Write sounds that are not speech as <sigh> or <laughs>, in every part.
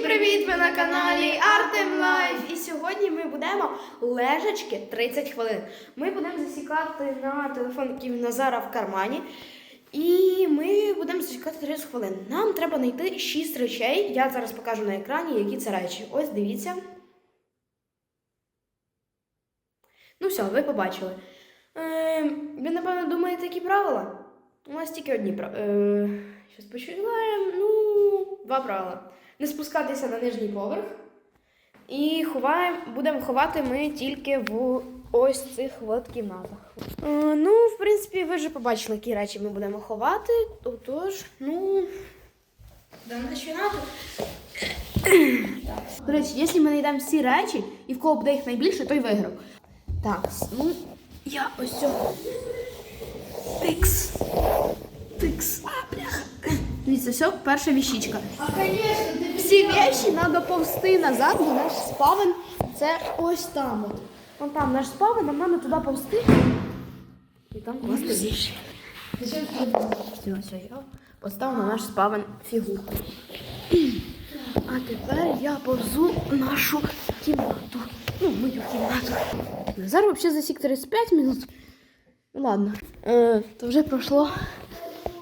привіт! Ви на каналі Artem Life. І сьогодні ми будемо лежачки 30 хвилин. Ми будемо засікати на телефон, який Назара в кармані. І ми будемо засікати 30 хвилин. Нам треба знайти 6 речей. Я зараз покажу на екрані, які це речі. Ось дивіться. Ну все, ви побачили. Е, ви, напевно, думаєте, які правила? У нас тільки одні правила. Е, Щас почуваємо. Ну, два правила. Не спускатися на нижній поверх. І ховаємо, будемо ховати ми тільки в ось цих от кімнатах. Е, ну, в принципі, ви вже побачили, які речі ми будемо ховати. Отож, ну. Будемо. До речі, якщо ми знайдемо всі речі, і в кого буде їх найбільше, той виграв. Так, ну, я ось цього. Тикс. А, все, перша віщичка. Всі вещі треба повзти назад, бо наш спавен це ось там. От. Вон там наш спавен, нам треба туди повзти. І там класти вещі. Все, все, я поставив на наш спавен фігурку. А тепер я повзу нашу кімнату. Ну, мою кімнату. Зараз взагалі засік 35 минут. Ну ладно. Е, то вже пройшло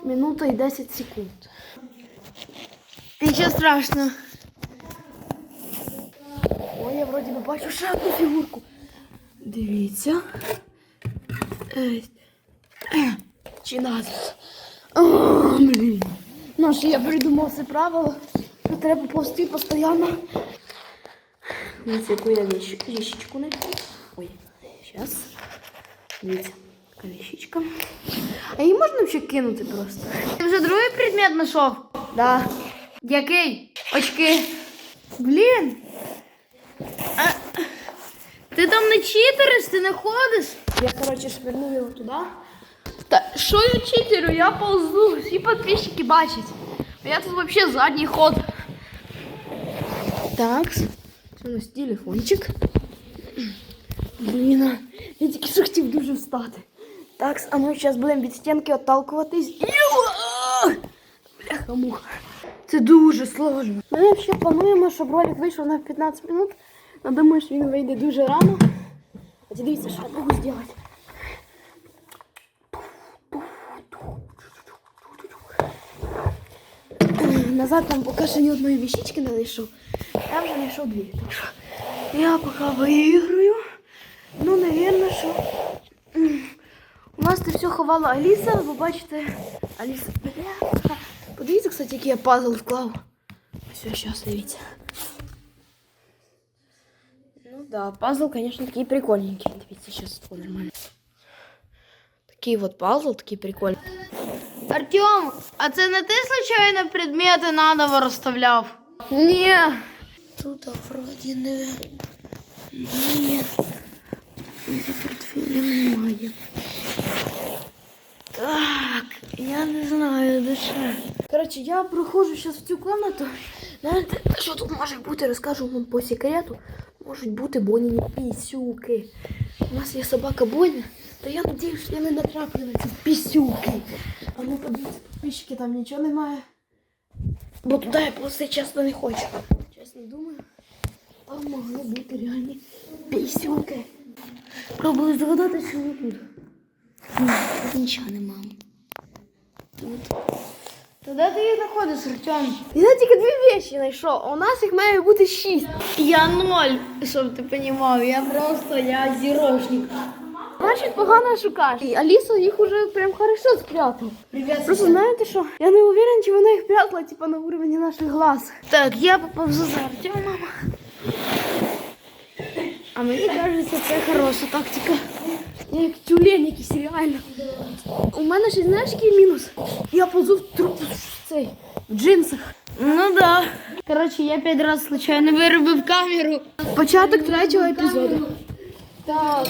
минута і 10 секунд. Нічого страшного. Ой, я вроді би бачу ще одну фігурку. Дивіться. Е, е, Чи назад? О, блін. Ну, що я придумав це правило. що Треба повсти постійно. Дивіться, яку я віщичку знайшов. Ой, зараз. Дивіться, така віщичка. А її можна ще кинути просто? Ти вже другий предмет знайшов? Да. Який? Очки. Блін. А, ти там не читериш, ти не ходиш? Я, короче, швырнул його туди. Та що я читерю? Я ползу, всі підписчики бачать. А я тут взагалі задній ход. Так. Це у нас телефончик. Блін, а, я тільки що хотів дуже встати. Так, а ми зараз будемо від стінки отталкуватись. Йо! Це дуже сложно. Ми взагалі плануємо, щоб ролик вийшов на 15 минут. Я думаю, що він вийде дуже рано. А дивіться, що я можу зробити. Назад там поки що ні одної віщички не знайшов. Я вже знайшов дві. Так що я поки виіграю. Ну, навірно, що у нас це все ховала Аліса, ви бачите, Аліса. Бля, подивіться, кстати, який я пазл вклав. Ось зараз дивіться. Ну да, пазл, конечно, такий прикольненький. Дивіться, зараз тако нормально. Такий вот пазл, такий прикольний. Артем, а це не ти случайно предмети наново розставляв? Ні. Тут вроді не. Ні. За портфелем немає. Так, я не знаю, де ще. Коротше, я проходжу зараз в цю кімнату. Що тут може бути, розкажу вам по секрету. Можуть бути Боніні пісюки. У нас є собака Боня, то я надіюсь, що я не натраплю на ці пісюки. А ну подивіться, підписчики, там нічого немає. Бо туди я просто чесно не хочу. Чесно думаю, там могли бути реальні пісюки. Пробую згадати, що. Тут нічого немає. Тут. То де ти їх знаходиш, Артем? Я тільки дві вещі знайшов, а у нас їх має бути шість. Я ноль, щоб ти розумів. Я просто я зірошник. Значить, погано шукаєш. І Аліса їх уже прям хорошо спрятала. Привіт. Просто знаєте що? Я не уверен, чи вона їх прятала, типа на уровні наших глаз. Так, я поповзу за Артемом. А мені кажеться, це хороша тактика. Я як тюлень якийсь реально. У мене ще знаєш який мінус? Я ползу в труп цей в джинсах. Ну да. Коротше, я п'ять разів случайно виробив камеру. Початок третього епізоду. Так.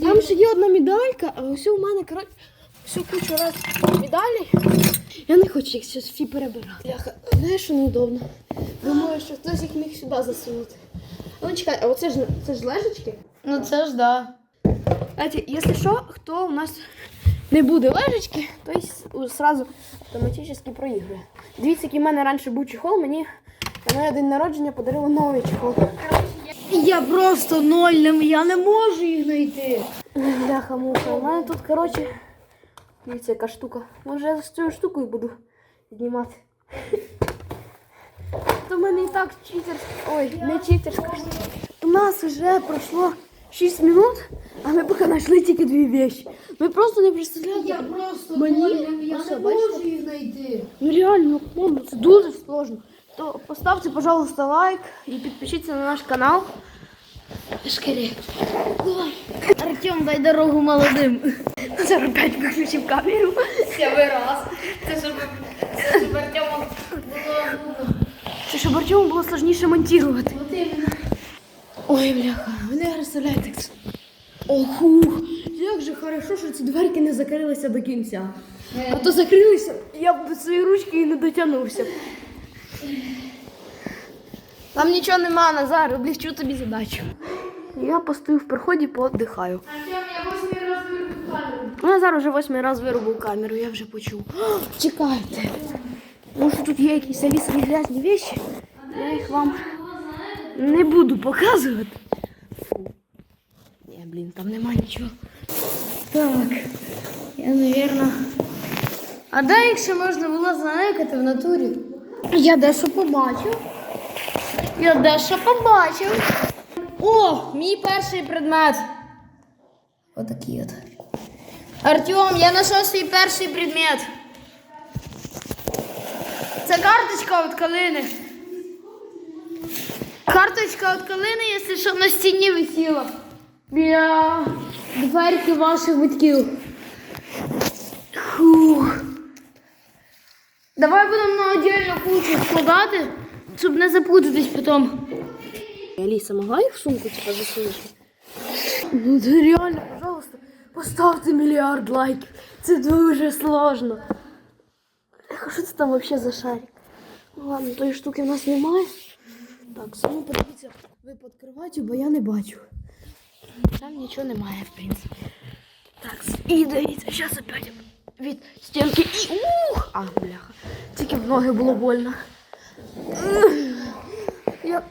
Там ще є одна медалька, а ось у мене коротше, всю кучу раз медалей. Я не хочу їх зараз всі перебирати. Бляха, знаєш, що неудобно. Думаю, що хтось їх міг сюди засунути. А Ну чекай, а оце ж це ж лежачки? Ну це ж да. Знаєте, якщо що, хто у нас не буде лежечки, то й сразу автоматично проігрує. Дивіться, який в мене раніше був чехол, мені на моє день народження подарили новий чехол. Я просто ноль, я не можу їх знайти. Бляха муха. У мене тут, коротше, дивіться, яка штука. Може я з цією штукою буду знімати. То в мене і так читерська. Ой, не читерська. У нас вже пройшло 6 минут, а ми поки знайшли тільки дві вещі. Ми просто не представляємо. просто Мені? я не можу їх знайти. Ну реально, мам, це дуже сложно. То поставте, пожалуйста, лайк і підпишіться на наш канал. Скорее. Артем, дай дорогу молодим. Зараз опять виключив камеру. Я вираз. Це щоб, це щоб Артему було Це щоб Артему було сложніше монтувати. Ой, бляха, ви не представляєте. як Оху, як же хорошо, що ці дверки не закрилися до кінця. А то закрилися, я б без своєї ручки і не дотягнувся. Там нічого нема, Назар, облегчу тобі задачу. Я постою в проході, поотдихаю. Артем, я восьмий раз вирву камеру. Ну, Назар вже восьмий раз вирубив камеру, я вже почув. О, чекайте. Може тут є якісь грязні вещі? Я їх вам не буду показувати. Блін, там нема нічого. Так, я, наверное... А де ще можна було занекати в натурі? Я дещо побачив. Я дещо побачив. О, мій перший предмет. Отакий от. Артем, я знайшов свій перший предмет. Це карточка від калини. Карточка від калини, якщо що на стіні висіла. Біля дверки ваших батьків. Фух. Давай будемо на отдельну кучу складати, щоб не запутатись потім. Аліса, могла їх в сумку типа засунути? Ну це реально, пожалуйста, поставте мільярд лайків. Це дуже сложно. А що це там взагалі за шарик? Ну ладно, тої штуки в нас немає. Так, ну подивіться, ви під кроватю, бо я не бачу. Там нічого немає, в принципі. Так, і дивіться, зараз опять від стінки і ух! А, бляха. Тільки в ноги було больно. Я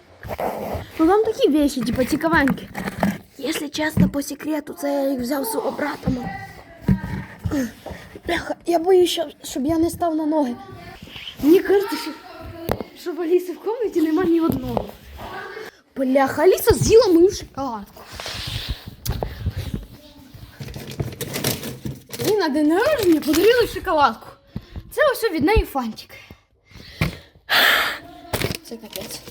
Ну там такі вещи, типа цікавенькі. Якщо чесно, по секрету, це я їх взяв свого брата. Бляха, я боюсь, щоб, я не став на ноги. Мені кажеться, що, що в Аліси в кімнаті нема ні одного. Бляха, Аліса з'їла мою шоколадку. На день народження подарили шоколадку. Це ось від неї фантик. Це капець.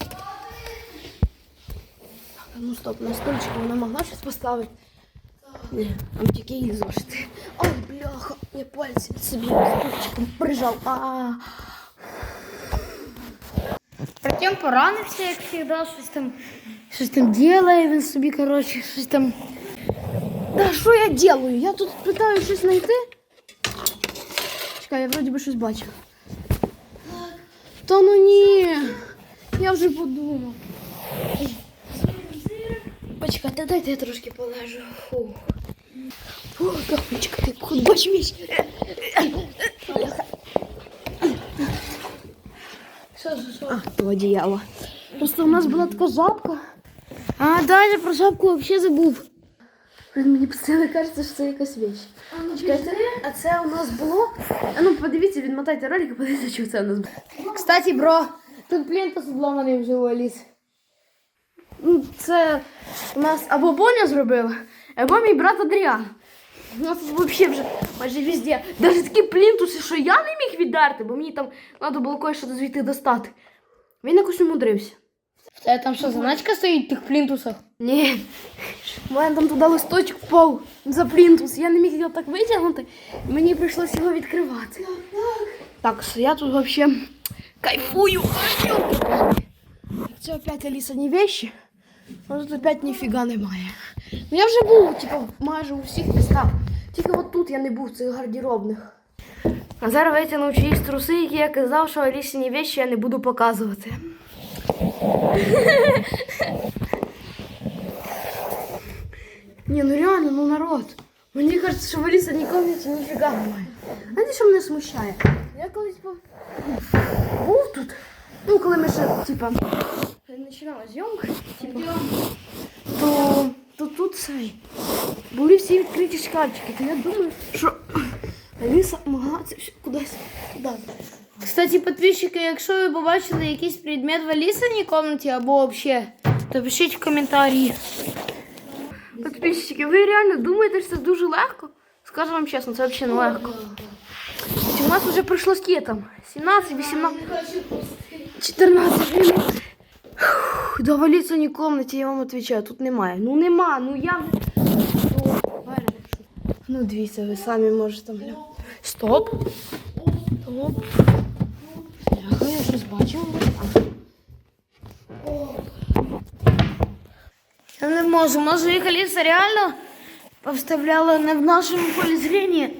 Ну стоп, на стульчик вона могла щось поставити. Ні, там тільки її зошити. Ой, бляха, я пальці собі стульчиком прижав. А, поранився, як завжди, щось там, щось там ділає, він собі, коротше, щось там. Да що я делаю? Я тут питаю щось знайти. Чекай, я вроді би щось бачив. Та ну ні. Я вже подумав. Почекайте, дайте я трошки полежу. Фух. Фух, капочка, ти куди бач міч. Що, що, що? А, то одіяло. Просто у нас була така жабка. А, далі про жабку взагалі забув. Мені постійно кажеться, що це якась віч. Чекайте, а це у нас було. А ну подивіться, відмотайте ролик і подивіться, що це у нас було. Кстати, бро, тут плінтус зламаний вже у Аліс. Ну, це у нас або Боня зробила, або мій брат Адріан. У нас тут взагалі вже майже везде. Навіть такі плінтуси, що я не міг віддерти, бо мені там треба було кое-що звідти достати. Він якось умудрився. В тебе там що, заначка стоїть в тих плінтусах? Ні. У там туди листочок впав за плінтус. Я не міг його так витягнути, мені прийшлося його відкривати. Так, я тут взагалі кайфую. Це опять Алісані вещі. А тут опять ніфіга немає. Ну я вже був, типу, майже у всіх містах. Тільки от тут я не був цих гардеробних. А зараз витягнув чиїсь труси, які я казав, що Алісині вещі я не буду показувати. <laughs> Ні, ну реально, ну народ. Мені кажеться, що в Аліса ніколи ніфіга. Знаєте, що мене смущає? Я колись був, був тут. Ну, коли ми ще, типа, починали зйомку, типа, то, то тут цей. Були всі відкриті шкафчики. То я думаю, що Аліса могла це все кудись туди. Кстати, підписчики, якщо ви побачили якийсь предмет в Алісиній кімнаті або взагалі, то пишіть в коментарі. Підписчики, ви реально думаєте, що це дуже легко? Скажу вам чесно, це взагалі не легко. У нас вже пройшло скільки там? 17, 18, 14 минут. Да в Алісиній кімнаті, я вам відповідаю, тут немає. Ну нема, ну я Ну дивіться, ви самі можете там. Стоп. Стоп. Щось бачила. Я не можу, може їх Аліса реально повставляла не в нашому полі зрення.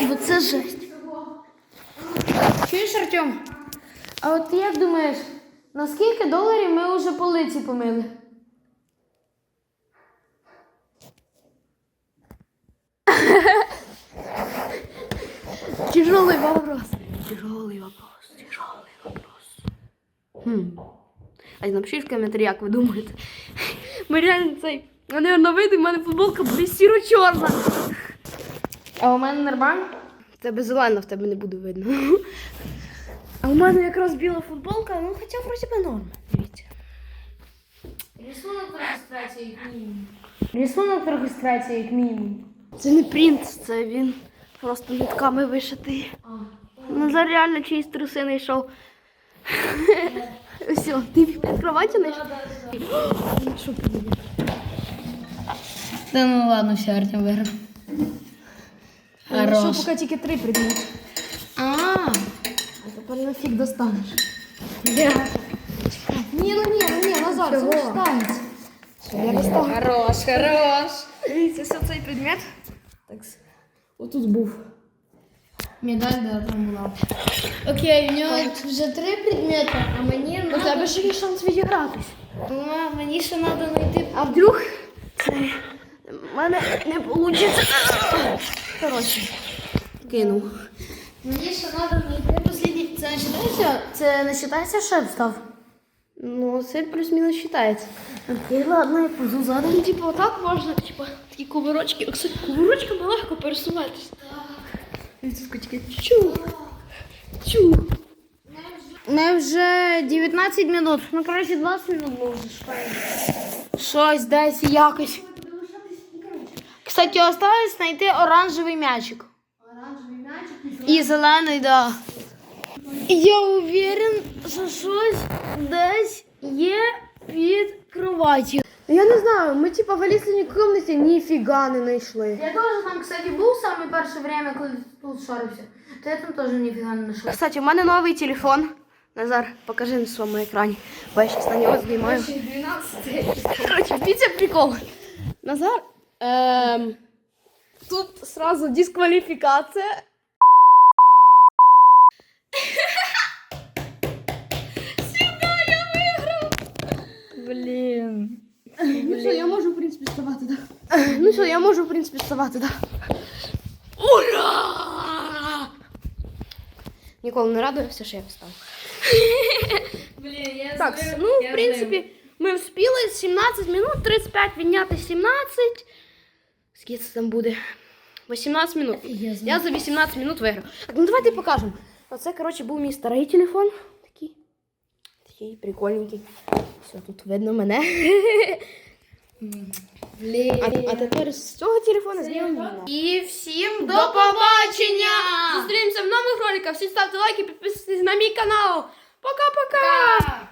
Бо це жесть. Чуєш, Артем? А от ти як думаєш, на скільки доларів ми вже полиці помили? Тяжелый вопрос. Тяжелый вопрос. Хм. А напишіть в коментарі, як ви думаєте. Ми реально цей. А, наверное, вийде, в мене футболка буде сіро-чорна. А у мене нормально? В тебе зелена, в тебе не буде видно. А у мене якраз біла футболка, ну хоча вроді би норм. Дивіться. Рисунок реєстрації як мінімум. Рисунок реєстрації як мінімум. Це не принт, це він просто нитками вишитий. Назар реально чиїсь труси знайшов. Все, кроваті знайшов? Що подивіться? Та ну ладно, все, Артем виграв. Я Хорош. знайшов поки тільки три предмети. А, А тепер нафіг достанеш. Ні, ну ні, ну ні, Назар, це Чого? не станеться. Все, я достав. хорош, хорош. Дивіться, все цей предмет. Так, отут був. Медаль, да, там була. Окей, у нього вже три предмети, а мені У надо... тебе ще є шанс відігратись. А, мені ще треба знайти... А вдруг це в мене не вийде. Коротше, кинув. Мені ще треба знайти послідній... Це не вважається? Це не вважається, що я встав? Ну, це плюс-мінус вважається. Окей, ладно, я позу задом. Ну, типу, отак можна, типу, такі кувирочки. Кстати, кувирочками легко пересуватись. Чу. Чу. Ми вже 19 минут. Ну, коротше, 20 минут ми вже шукаємо. Щось десь якось. Кстати, осталось знайти оранжевий м'ячик. Оранжевий м'ячик І зелений, да. Я уверен, що щось десь є під кроваттю. Я не знаю, ми типа в Алісиній кімнаті ніфіга не знайшли. Я теж там, кстати, був саме перше время, коли тут шарився. То я там теж ніфіга не знайшла. Кстати, у мене новий телефон. Назар, покажи на своєму екрані. Бо я зараз на нього знімаю. Короче, дивіться прикол. Назар, ем, тут сразу дискваліфікація. Сюда я виграв. Блін. Ну що, я можу, в принципі, вставати, так? Ну що, я можу, в принципі, вставати, так? Ура! Ніколи не радуюся, що я встав. <laughs> Блін, я Так, ну, в принципі, ми вспіли 17 минут, 35 відняти 17. Скільки це там буде? 18 минут. Я за 18 минут виграв. Так, ну давайте покажемо. Оце, коротше, був мій старий телефон. Такий. Прикольненький. Все, тут видно мене. А, а тепер з цього телефона знімемо мене. І всім До побачення! Зустрінемося в нових роликах. Всі ставте лайки, підписуйтесь на мій канал. Пока-пока! Пока!